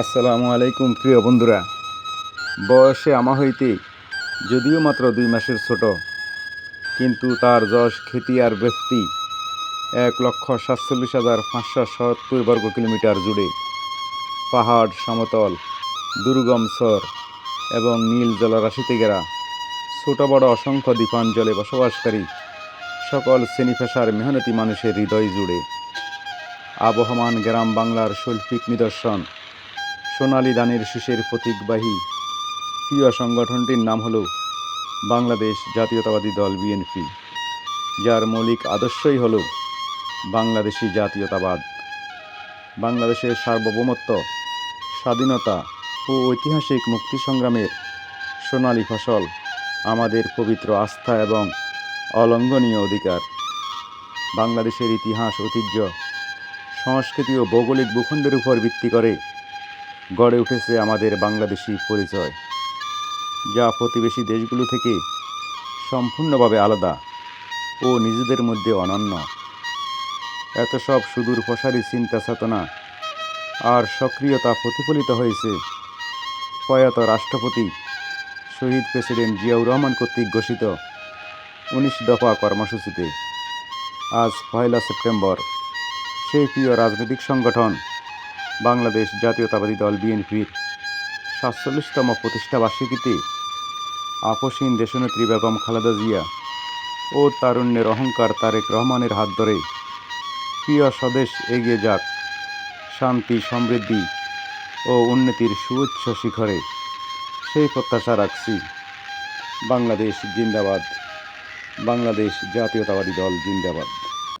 আসসালামু আলাইকুম, প্রিয় বন্ধুরা। বয়সে আমা হইতে যদিও মাত্র দুই মাসের ছোট, কিন্তু তার যশ, খ্যাতি আর ব্যক্তি এক লক্ষ সাতচল্লিশ হাজার পাঁচশো সত্তর বর্গ কিলোমিটার জুড়ে। পাহাড় সমতল, দুর্গম সর এবং নীল জলরাশিতে ঘেরা ছোট বড় অসংখ্য দ্বীপাঞ্চলে বসবাসকারী সকল শ্রেণি পেশার মেহনতি মানুষের হৃদয় জুড়ে। আবহমান গ্রাম বাংলার শৈল্পিক নিদর্শন। সোনালী দানের শীষের প্রতীকবাহী প্রিয় সংগঠনটির নাম হল বাংলাদেশ জাতীয়তাবাদী দল বিএনপি, যার মৌলিক আদর্শই হল বাংলাদেশি জাতীয়তাবাদ। বাংলাদেশের সার্বভৌমত্ব, স্বাধীনতা ও ঐতিহাসিক মুক্তি সংগ্রামের সোনালী ফসল আমাদের পবিত্র আস্থা এবং অলঙ্ঘনীয় অধিকার। বাংলাদেশের ইতিহাস, ঐতিহ্য, সংস্কৃতি ও ভৌগোলিক ভূখণ্ডের উপর ভিত্তি করে গড়ে উঠেছে আমাদের বাংলাদেশি পরিচয়, যা প্রতিবেশী দেশগুলো থেকে সম্পূর্ণভাবে আলাদা ও নিজেদের মধ্যে অনন্য। এত সব সুদূর প্রসারী চিন্তা চেতনা আর সক্রিয়তা প্রতিফলিত হয়েছে প্রয়াত রাষ্ট্রপতি শহীদ প্রেসিডেন্ট জিয়াউর রহমান কর্তৃক ঘোষিত উনিশ দফা কর্মসূচিতে। আজ পয়লা সেপ্টেম্বর, সেই প্রিয় রাজনৈতিক সংগঠন বাংলাদেশ জাতীয়তাবাদী দল বিএনপির সাতচল্লিশতম প্রতিষ্ঠাবার্ষিকীতে আপসীন দেশনেত্রী বেগম খালেদা জিয়া ও তারুণ্যের অহংকার তারেক রহমানের হাত ধরে প্রিয় স্বদেশ এগিয়ে যাক শান্তি, সমৃদ্ধি ও উন্নতির সুউচ্চ শিখরে। সেই প্রত্যাশা রাখছি। বাংলাদেশ জিন্দাবাদ। বাংলাদেশ জাতীয়তাবাদী দল জিন্দাবাদ।